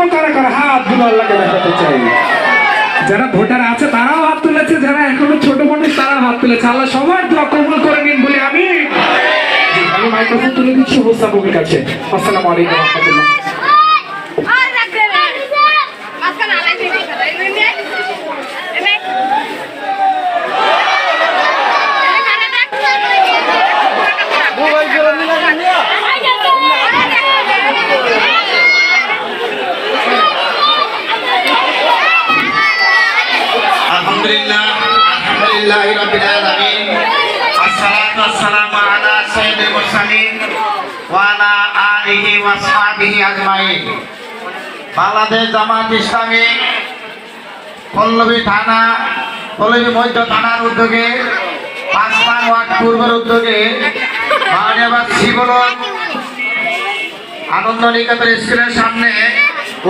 দেবো কারা হাতগুলো আল্লাহকে দেখাতে চাই। যারা ভোটার আছে, তারাও হাত তুলেছে। যারা এখনও ছোট মানুষ, তারাও হাত তুলেছে। আল্লাহ সবার দোয়া কবুল করে নিন বলে আমি আমি মাইক্রোফোন তুলে দিচ্ছি উপস্থাপকের কাছে। আসসালামু আলাইকুম রহমতুল্লাহ। পল্লবী থানা পল্লবী থানার উদ্যোগে পূর্বের উদ্যোগে আনন্দ নিকেতন স্কুলের সামনে